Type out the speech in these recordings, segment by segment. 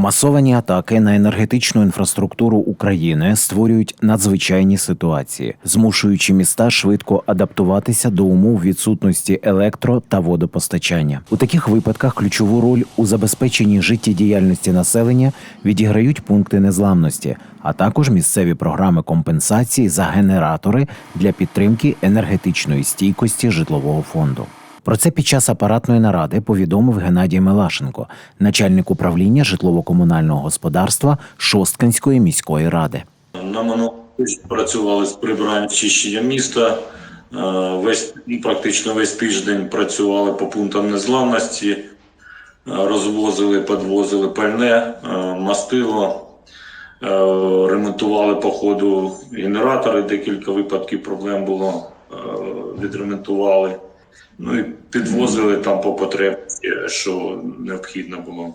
Масовані атаки на енергетичну інфраструктуру України створюють надзвичайні ситуації, змушуючи міста швидко адаптуватися до умов відсутності електро та водопостачання. У таких випадках ключову роль у забезпеченні життєдіяльності населення відіграють пункти незламності, а також місцеві програми компенсації за генератори для підтримки енергетичної стійкості житлового фонду. Про це під час апаратної наради повідомив Геннадій Мелашенко, начальник управління житлово-комунального господарства Шосткинської міської ради. На минулому працювали з прибирання чищення міста. Е, Весь ну, практично весь тиждень працювали по пунктам незламності, е, розвозили, підвозили пальне, е, мастило, ремонтували по ходу генератори. Декілька випадків проблем було, відремонтували. Ну і підвозили там по потребі, що необхідно було.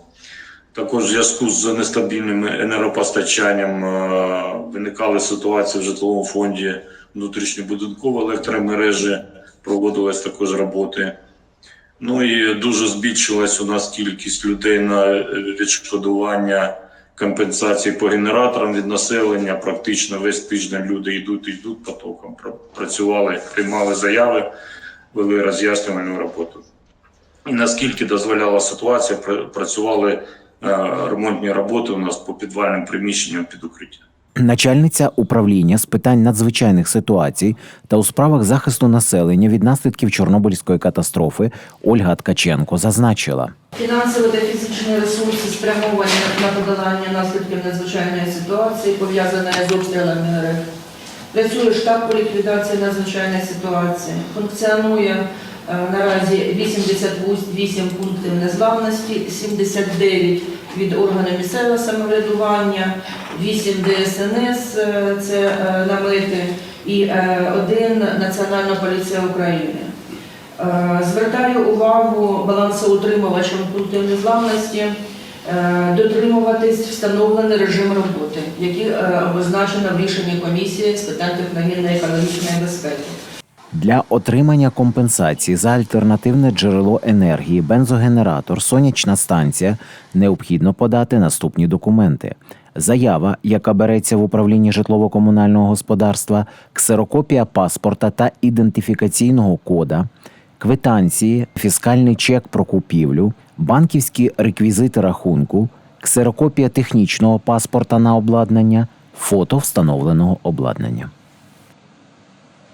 Також в зв'язку з нестабільним енергопостачанням е, виникали ситуації в житловому фонді внутрішньобудинкової електромережі, проводились також роботи. Ну і дуже збільшилась у нас кількість людей на е, відшкодування компенсації по генераторам від населення. Практично весь тиждень люди йдуть, йдуть потоком. Працювали, приймали заяви, вели роз'яснювальну роботу. І наскільки дозволяла ситуація, працювали е, ремонтні роботи у нас по підвальним приміщенням під укриття. Начальниця управління з питань надзвичайних ситуацій та у справах захисту населення від наслідків Чорнобильської катастрофи Ольга Ткаченко зазначила. Фінансові та фізичні ресурси спрямовані на подолання наслідків надзвичайної ситуації, пов'язаної з обстрілами РФ. Працює штаб по ліквідації надзвичайної ситуації. Функціонує е, наразі 88 пунктів незламності, 79 від органів місцевого самоврядування, 8 ДСНС, е, це е, намети, і один Національна поліція України. Звертаю увагу балансоутримувачам пунктів незламності е, дотримуватись встановлений режим роботи, який е, обозначено в рішенні комісії з питань техногенної екологічної безпеки. Для отримання компенсації за альтернативне джерело енергії, бензогенератор, сонячна станція необхідно подати наступні документи. Заява, яка береться в управлінні житлово-комунального господарства, ксерокопія паспорта та ідентифікаційного кода, квитанції, фіскальний чек про купівлю, банківські реквізити рахунку, ксерокопія технічного паспорта на обладнання, фото встановленого обладнання.